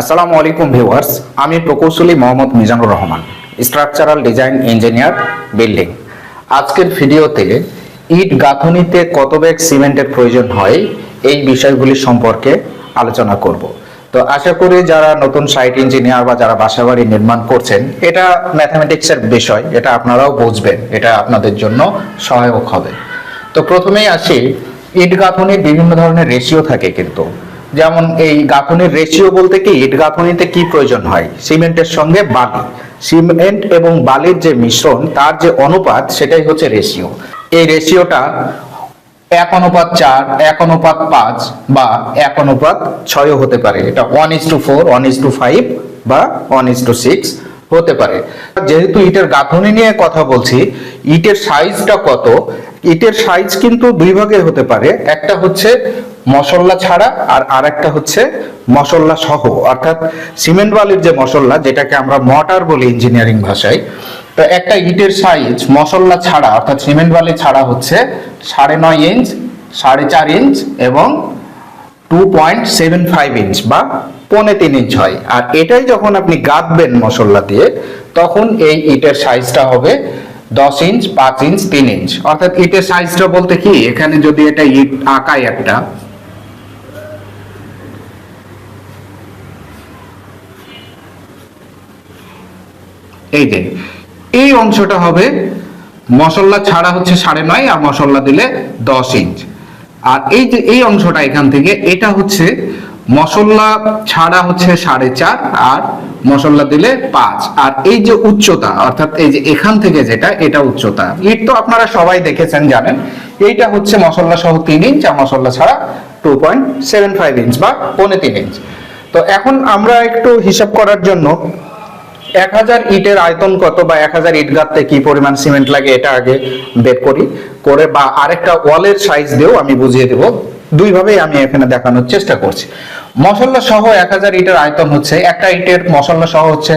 আসসালামু আলাইকুম ভিউয়ার্স, আমি প্রকৌশলী Mohammad Mizanur Rahman structural design engineer building আজকের ভিডিওতে ইট গাঁথনিতে কত ব্যাগ সিমেন্টের প্রয়োজন হয়, এই বিষয়গুলি সম্পর্কে আলোচনা করব। তো আশা করি যারা নতুন সাইট ইঞ্জিনিয়ার বা যারা বাসাবাড়ি নির্মাণ করছেন, এটা ম্যাথামেটিক্সের বিষয়, এটা আপনারাও বুঝবেন, এটা আপনাদের জন্য সহায়ক হবে। তো প্রথমেই আসি, ইট গাঁথনির বিভিন্ন ধরনের রেশিও থাকে কিন্তু। যেমন এই গাঁথনির রেশিও বলতে কি? ইট গাঁথনিতে কি প্রয়োজন হয়? সিমেন্টের সঙ্গে বালি। সিমেন্ট এবং বালির যে মিশ্রণ, তার যে অনুপাত, সেটাই হচ্ছে রেশিও এই রেশিওটা এক অনুপাত চার, এক অনুপাত পাঁচ বা এক অনুপাত ছয়ও হতে পারে। এটা one is to four one is to five বা ওয়ান ইস টু সিক্স হতে পারে। যেহেতু ইটের গাঁথনি নিয়ে কথা বলছি, ইটের সাইজটা কত? ইটের সাইজ কিন্তু দুই ভাগে হতে পারে। একটা হচ্ছে মশলা ছাড়া আর আরেকটা হচ্ছে মশলা সহ। অর্থাৎ সিমেন্ট বালির যে মশলা, যেটাকে আমরা মটার বলি ইঞ্জিনিয়ারিং ভাষায়, তো একটা ইটের সাইজ মশলা ছাড়া, অর্থাৎ সিমেন্ট বালি ছাড়া হচ্ছে সাড়ে নয় ইঞ্চ সাড়ে চার ইঞ্চ এবং two point seven five inch বা পৌনে তিন ইঞ্চ হয়। আর এটাই যখন আপনি গাঁথবেন মশলা দিয়ে, তখন এই ইটের সাইজটা হবে দশ ইঞ্চ পাঁচ ইঞ্চ তিন ইঞ্চ অর্থাৎ ইটের সাইজটা বলতে কি, এখানে যদি এটা ইট আঁকায় একটা এই যে, এই অংশটা হবে মশলা ছাড়া হচ্ছে সাড়ে নয় আর মশলা দিলে দশ ইঞ্চ। আর এই যে, এই অংশটা এখান থেকে, এটা হচ্ছে মশলা ছাড়া হচ্ছে সাড়ে চার আর মশলা দিলে পাঁচ। আর এই যে উচ্চতা, অর্থাৎ এই যে এখান থেকে যেটা, এটা উচ্চতা। ইট তো আপনারা সবাই দেখেছেন, জানেন, এইটা হচ্ছে মশলা সহ তিন ইঞ্চ আর মশলা ছাড়া two point seven five inch বা পৌনে তিন ইঞ্চ। তো এখন আমরা একটু হিসাব করার জন্য এক হাজার ইটের আয়তন কত বা এক হাজার ইট গাঁথতে কি পরিমাণ সিমেন্ট লাগে এটা আগে বের করি, করে বা আরেকটা ওয়ালের সাইজ দিয়েও আমি বুঝিয়ে দেব। দুইভাবেই আমি এখানে দেখানোর চেষ্টা করছি। মশলা সহ এক হাজার ইটের আয়তন হচ্ছে, একটা ইটের মশলা সহ হচ্ছে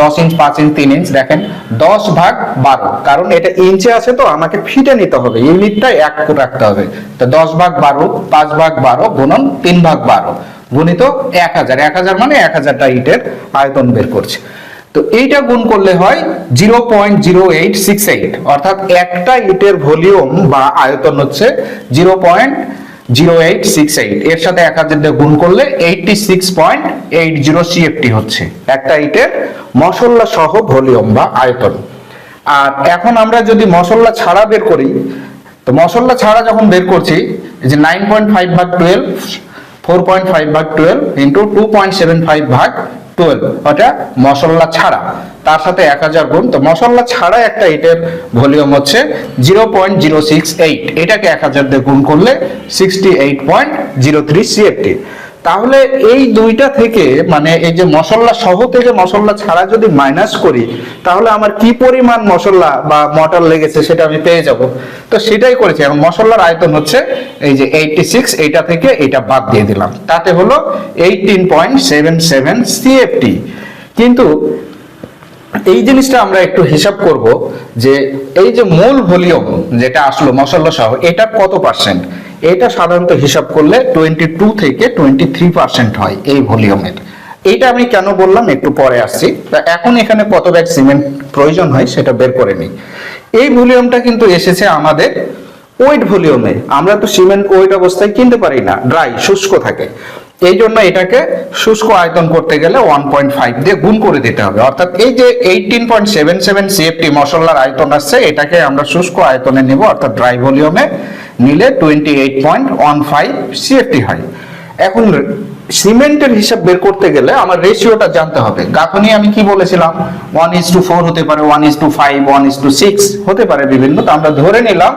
দশ ইঞ্চ, পাঁচ ইঞ্চ, তিন ইঞ্চ, দেখেন, দশ ভাগ বারো। কারণ এটা ইঞ্চে আছে তো, আমাকে ফিটে নিতে হবে ইউনিটটা এক রাখতে হবে। তো দশ ভাগ বারো, পাঁচ ভাগ বারো গুণন তিন ভাগ বারো, গুণিত এক হাজার। এক হাজার মানে এক হাজারটা ইটের আয়তন বের করছে। তো এইটা গুণ করলে হয় zero point zero eight six eight, অর্থাৎ একটা ইটের ভলিউম বা আয়তন হচ্ছে zero point zero eight six eight. এর সাথে এক হাজার গুণ করলে eighty six point eight zero CFT হচ্ছে একটা ইটের মশলা সহ ভলিউম বা আয়তন। আর এখন আমরা যদি মশলা ছাড়া বের করি, তো মশলা ছাড়া যখন বের করছি যে নাইন পয়েন্ট ফাইভ ভাগ টুয়েলভ, ফোর পয়েন্ট ফাইভ ভাগ twelve into two point seven five ভাগ টুয়েলভ ওটা মশলা ছাড়া। তার সাথে এক হাজার গুণ। তো মশলা ছাড়া একটা ইটের ভলিউম হচ্ছে zero point zero six eight এটাকে এক হাজার দিয়ে গুণ করলে sixty eight point zero three CFT তাহলে এই দুইটা থেকে মানে এই যে মশলা সহ থেকে মশলা ছাড়া যদি মাইনাস করি, তাহলে আমার কি পরিমাণ মশলা বা মটর লেগেছে সেটা আমি পেয়ে যাব? তো সেটাই করেছি। এবং মশলার আয়তন হচ্ছে এই যে এইটটি সিক্স এইটা থেকে এটা বাদ দিয়ে দিলাম। তাতে হলো eighteen point seven seven CFT কিন্তু এই জিনিসটা আমরা একটু হিসাব করব যে এই যে মূল ভলিউম যেটা আসলো মশলা সহ, এটা কত পার্সেন্ট এটা সাধারণত হিসাব করলে টোয়েন্টি টু থেকে টোয়েন্টি থ্রি পার্সেন্ট হয় এই ভলিউমের। এইটা আমি কেন বললাম? একটু পরে আসছি। তা এখন এখানে কত ব্যাগ সিমেন্ট প্রয়োজন হয় সেটা বের করে নিই। এই ভলিউমটা কিন্তু এসেছে আমাদের ওয়েট ভলিউমে। আমরা তো সিমেন্ট ওয়েট অবস্থায় কিনতে পারি না ড্রাই শুষ্ক থাকে। এই জন্য এটাকে শুষ্ক আয়তন করতে গেলে ওয়ান পয়েন্ট ফাইভ দিয়ে গুণ করে দিতে হবে। অর্থাৎ এই যে eighteen point seven seven CFT মশলার আয়তন আসছে এটাকে আমরা শুষ্ক আয়তনে নেব, অর্থাৎ ড্রাই ভলিউমে। নিলে twenty eight point one five CFT হয়। এখন সিমেন্টের হিসাব বের করতে গেলে আমার রেশিওটা জানতে হবে। গাঁথনি আমি কি বলেছিলাম? ওয়ান ইস টু ফোর হতে পারে one is to five one is to six হতে পারে বিভিন্ন। তো আমরা ধরে নিলাম,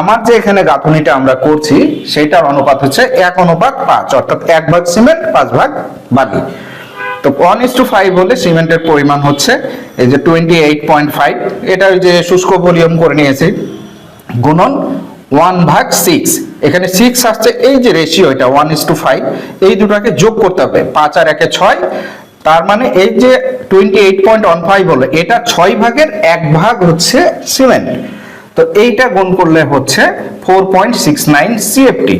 আমার যে এখানে গাঁথনিটা আমরা করছি, সেটার অনুপাত হচ্ছে এক অনুপাত পাঁচ, অর্থাৎ এক ভাগ সিমেন্ট, পাঁচ ভাগ বালি। তো ওয়ান ইস টু ফাইভ হলে সিমেন্টের পরিমাণ হচ্ছে এই যে টোয়েন্টি এইট পয়েন্ট ফাইভ এটা ওই যে শুষ্ক ভলিউম করে নিয়েছি। গুণন ওয়ান ভাগ সিক্স এখানে সিক্স আসছে, এই যে রেশিও এটা ওয়ান ইস টু ফাইভ এই দুটাকে যোগ করতে হবে। পাঁচ আর একে ছয়, তার মানে এই যে twenty eight point one five হলো, এটা ছয় ভাগের এক ভাগ হচ্ছে সিমেন্ট তো এইটা গুণ করলে হচ্ছে four point six nine CFT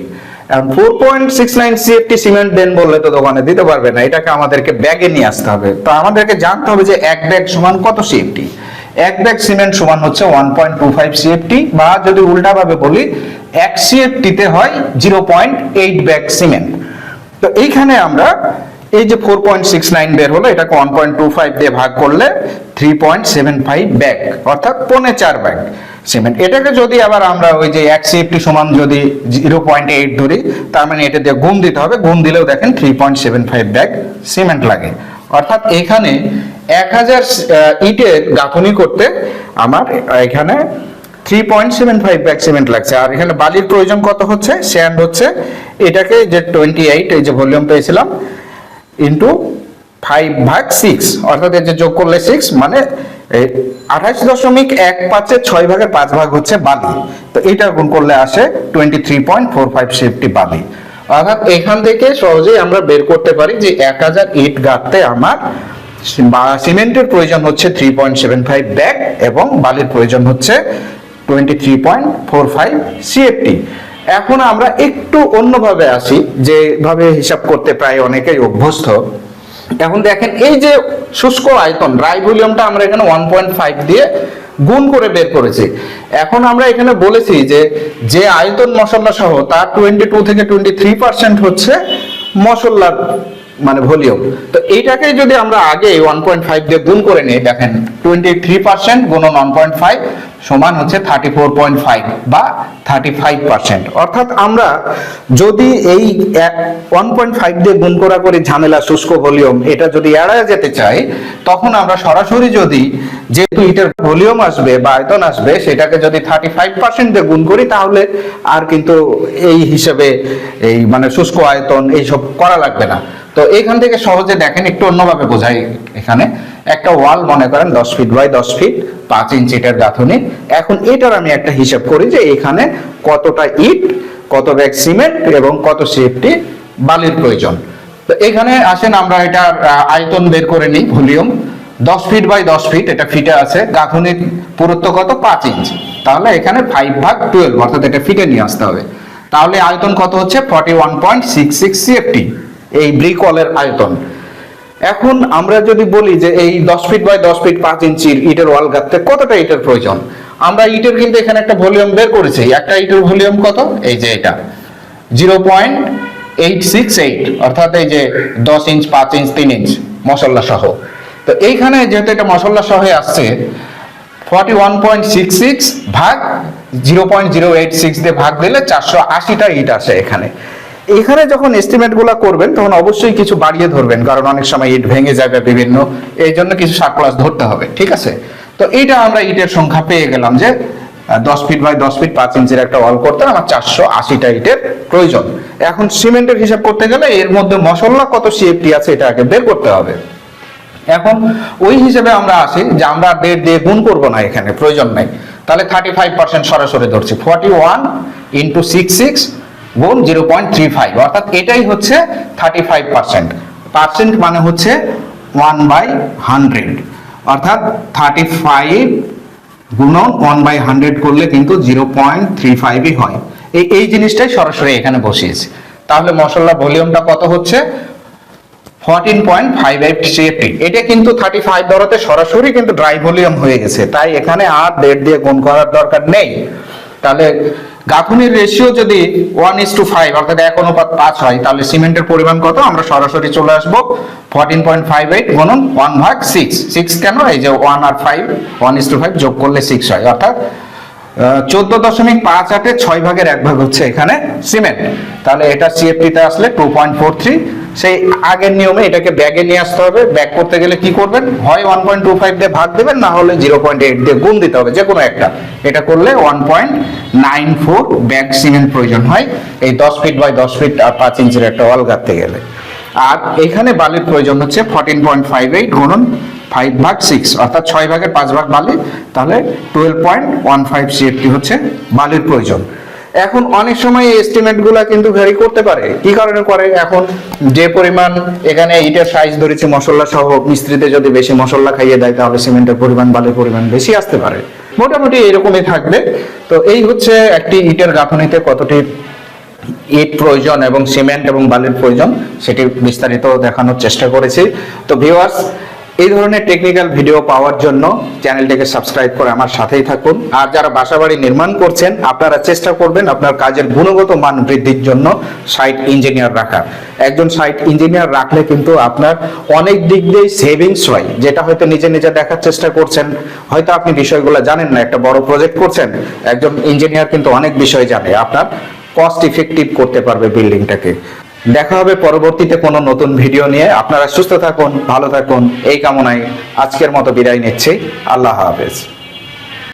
এখন four point six nine CFT cement দেন বললে তো দোকানে দিতে পারবে না, এটাকে আমাদেরকে ব্যাগে নিয়ে আসতে হবে। তো আমাদেরকে জানতে হবে যে এক ব্যাগ সমান কত সিএফটি এক ব্যাগ সিমেন্ট সমান হচ্ছে one point two five CFT বা যদি উল্টাভাবে বলি, এক সিএফটিতে হয় zero point eight bag cement. তো এইখানে আমরা এই যে ফোর পয়েন্ট সিক্স নাইন বের হলো, এটাকে ওয়ান পয়েন্ট টু ফাইভ দিয়ে ভাগ করলে three point seven five bag, অর্থাৎ পৌনে চার ব্যাগ সিমেন্ট। এটাকে যদি আবার আমরা ওই যে এক সিএফটি সমান যদি জিরো পয়েন্ট এইট ধরি, তার মানে এটা দিয়ে গুণ দিতে হবে, গুণ দিলেও দেখেন three point seven five bag cement লাগে। অর্থাৎ এখানে এক হাজার ইটের গাঁথনি করতে আমার এখানে three point seven five bag cement লাগছে। আর এখানে বালির প্রয়োজন কত হচ্ছে? স্যান্ড হচ্ছে। এটাকে যে টোয়েন্টি এইট এই যে ভলিউম পেয়েছিলাম ইন্টু ফাইভ ভাগ সিক্স অর্থাৎ এই যে যোগ করলে সিক্স মানে আঠাশ দশমিক এক পাঁচের ছয় ভাগের পাঁচ ভাগ হচ্ছে বালি। তো এটা গুণ করলে আসে twenty three point four five CFT বালি। অর্থাৎ এখান থেকে সহজেই আমরা বের করতে পারি যে এক হাজার ইট গাঁথতে আমার সিমেন্টের প্রয়োজন হচ্ছে three point seven five bag এবং বালির প্রয়োজন হচ্ছে twenty three point four five CFT এখন আমরা একটু অন্যভাবে আসি, যেভাবে হিসাব করতে প্রায় অনেকেই অভ্যস্ত। এখন দেখেন, এই যে শুষ্ক আয়তন ড্রাই ভলিউমটা আমরা এখানে ওয়ান পয়েন্ট ফাইভ দিয়ে গুণ করে বের করেছি। এখন আমরা এখানে বলেছি যে যে আয়তন মশলা সহ তার টোয়েন্টি টু থেকে টোয়েন্টি থ্রি পার্সেন্ট হচ্ছে মশলার মানে ভলিউম। তো এইটাকে যদি আমরা আগে ওয়ান পয়েন্ট ফাইভ দিয়ে গুণ করে নিই, দেখেন টোয়েন্টি থ্রি পার্সেন্ট গুণন ওয়ান পয়েন্ট ফাইভ সমান হচ্ছে থার্টি ফোর পয়েন্ট ফাইভ বা থার্টি ফাইভ পার্সেন্ট অর্থাৎ আমরা যদি এই ওয়ান পয়েন্ট ফাইভ দিয়ে গুণ করা করে ঝামেলা, শুষ্ক ভলিউম, এটা যদি এড়ায় যেতে চাই, তখন আমরা সরাসরি যদি যেহেতু এটার ভলিউম আসবে বা আয়তন আসবে, সেটাকে যদি থার্টি ফাইভ পার্সেন্ট দিয়ে গুণ করি, তাহলে আর কিন্তু এই হিসেবে এই মানে শুষ্ক আয়তন এইসব করা লাগবে না। তো এইখান থেকে সহজে দেখেন একটু অন্যভাবে বোঝাই এখানে। একটা ওয়াল মনে করেন দশ ফিট বাই দশ ফিট পাঁচ ইঞ্চিটার গাঁথনি। এখন এটার আমি একটা হিসাব করি যে এখানে কতটা ইট কত ব্যাগ সিমেন্ট এবং কত সেফটি বালির প্রয়োজন। তো এখানে আসেন আমরা আহ, আয়তন বের করে নিই ভলিউম। দশ ফিট বাই দশ ফিট এটা ফিটে আছে। গাঁথনির পুরুত্ব কত? পাঁচ ইঞ্চ তাহলে এখানে ফাইভ ভাগ টুয়েলভ অর্থাৎ এটা ফিটে নিয়ে আসতে হবে। তাহলে আয়তন কত হচ্ছে? Forty one point six six CFT এই ব্রিক ওয়ালের আয়তন। এখন আমরা যদি বলি যে এই দশ ফিট বাই দশ ফিট পাঁচ ইঞ্চির ইটের ওয়াল গাঁথতে কতটা ইটের প্রয়োজন? আমরা ইটের কিন্তু এখানে একটা ভলিউম বের করেছি। একটা ইটের ভলিউম কত? এই যে এটা। Zero point eight six eight অর্থাৎ এই যে দশ ইঞ্চ, পাঁচ ইঞ্চ, তিন ইঞ্চ মশলা সহ। তো এইখানে যেহেতু এটা মশলা সহ আসছে forty one point six six ভাগ zero point zero eight six দিয়ে ভাগ দিলে চারশো আশিটা ইট আসে এখানে। এখানে যখন এস্টিমেটগুলা করবেন, তখন অবশ্যই কিছু বাড়িয়ে ধরবেন, কারণ অনেক সময় ইট ভেঙে যাবে বিভিন্ন, এই জন্য কিছু সাত প্লাস ধরতে হবে, ঠিক আছে? তো এইটা আমরা ইটের সংখ্যা পেয়ে গেলাম যে দশ ফিট বাই দশ ফিট পাঁচ ইঞ্চির একটা ওয়াল করতে আমার চারশো আশিটা ইটের প্রয়োজন। এখন সিমেন্টের হিসাব করতে গেলে এর মধ্যে মশলা কত সিএফটি আছে এটা আগে বের করতে হবে। এখন ওই হিসেবে আমরা আসি যে আমরা দেড় দিয়ে গুণ করব না এখানে, প্রয়োজন নাই। তাহলে থার্টি ফাইভ পার্সেন্ট সরাসরি ধরছি forty one into six six গুণ জিরো পয়েন্ট থ্রি ফাইভ অর্থাৎ এটাই হচ্ছে থার্টি ফাইভ পার্সেন্ট পার্সেন্ট মানে হচ্ছে ওয়ান বাই হান্ড্রেড অর্থাৎ থার্টি ফাইভ গুণন ওয়ান বাই হান্ড্রেড করলে কিন্তু জিরো পয়েন্ট থ্রি ফাইভই হয়। এই এই জিনিসটাই সরাসরি এখানে বসিয়েছি। তাহলে মশলা ভলিউমটা কত হচ্ছে? Fourteen point five eight CFT এটা কিন্তু থার্টি ফাইভ ধরাতে সরাসরি কিন্তু ড্রাই ভলিউম হয়ে গেছে। তাই এখানে আর দেড় দিয়ে গুণ করার দরকার নেই। তাহলে গাঁথনির রেশিও যদি ওয়ান ইস টু ফাইভ অর্থাৎ এক অনুপাত পাঁচ হয়, তাহলে সিমেন্টের পরিমাণ কত? আমরা সরাসরি চলে আসব। ফোরটিন পয়েন্ট ফাইভ এইট গুণন ওয়ান ভাগ সিক্স সিক্স কেন? এই যে one R five one is to five যোগ করলে সিক্স হয়। অর্থাৎ চোদ্দ দশমিক পাঁচ আটে ছয় ভাগের এক ভাগ হচ্ছে এখানে সিমেন্ট। তাহলে এটা সিএফটিতে আসলে টু পয়েন্ট ফোর থ্রি সেই আগের নিয়মে এটাকে ব্যাগে নিয়ে আসতে হবে। ব্যাগ করতে গেলে কি করবেন? হয় ওয়ান পয়েন্ট টু ফাইভ দিয়ে ভাগ দেবেন, না হলে জিরো পয়েন্ট এইট দিয়ে গুণ দিতে হবে যে কোনো একটা। এটা করলে one point nine four bag cement প্রয়োজন হয়। এই দশ ফিট বাই দশ ফিট আর পাঁচ ইঞ্চির একটা ওয়াল গাঁথতে গেলে। আর এখানে বালির প্রয়োজন হচ্ছে ফোরটিন পয়েন্ট ফাইভ এইট গুণন ফাইভ ভাগ সিক্স অর্থাৎ ছয় ভাগের পাঁচ ভাগ বালি, তাহলে twelve point one five CFT হচ্ছে বালির প্রয়োজন। এখন অনেক সময় এস্টিমেটগুলা কিন্তু ভ্যারি করতে পারে। কি কারণে করে? এখন যে পরিমাণ এখানে ইটের সাইজ ধরেছে মশলা সহ মিস্ত্রিতে যদি বেশি মশলা খাইয়ে দেয়, তাহলে সিমেন্টের পরিমাণ, বালির পরিমাণ বেশি আসতে পারে। মোটামুটি এরকমই থাকবে। তো এই হচ্ছে একটি ইটের গাঁথনিতে কতটি ইট প্রয়োজন এবং সিমেন্ট এবং বালির প্রয়োজন, সেটি বিস্তারিত দেখানোর চেষ্টা করেছি। তো ভিউয়ার্স এই ধরনের টেকনিক্যাল ভিডিও পাওয়ার জন্য চ্যানেলটিকে সাবস্ক্রাইব করে আমার সাথেই থাকুন। আর যারা বাসাবাড়ি নির্মাণ করছেন, আপনারা চেষ্টা করবেন আপনার কাজের গুণগত মান বৃদ্ধির জন্য সাইট ইঞ্জিনিয়ার রাখা একজন সাইট ইঞ্জিনিয়ার রাখলে কিন্তু আপনার অনেক দিক দিয়ে সেভিংস হয়, যেটা হয়তো নিজে নিজে দেখার চেষ্টা করছেন। হয়তো আপনি বিষয়গুলো জানেন না, একটা বড় প্রজেক্ট করছেন, একজন ইঞ্জিনিয়ার কিন্তু অনেক বিষয় জানে। আপনার কস্ট ইফেক্টিভ করতে পারবে বিল্ডিংটাকে দেখা হবে পরবর্তীতে কোনো নতুন ভিডিও নিয়ে। আপনারা সুস্থ থাকুন, ভালো থাকুন, এই কামনায় আজকের মতো বিদায় নিচ্ছি। আল্লাহ হাফেজ।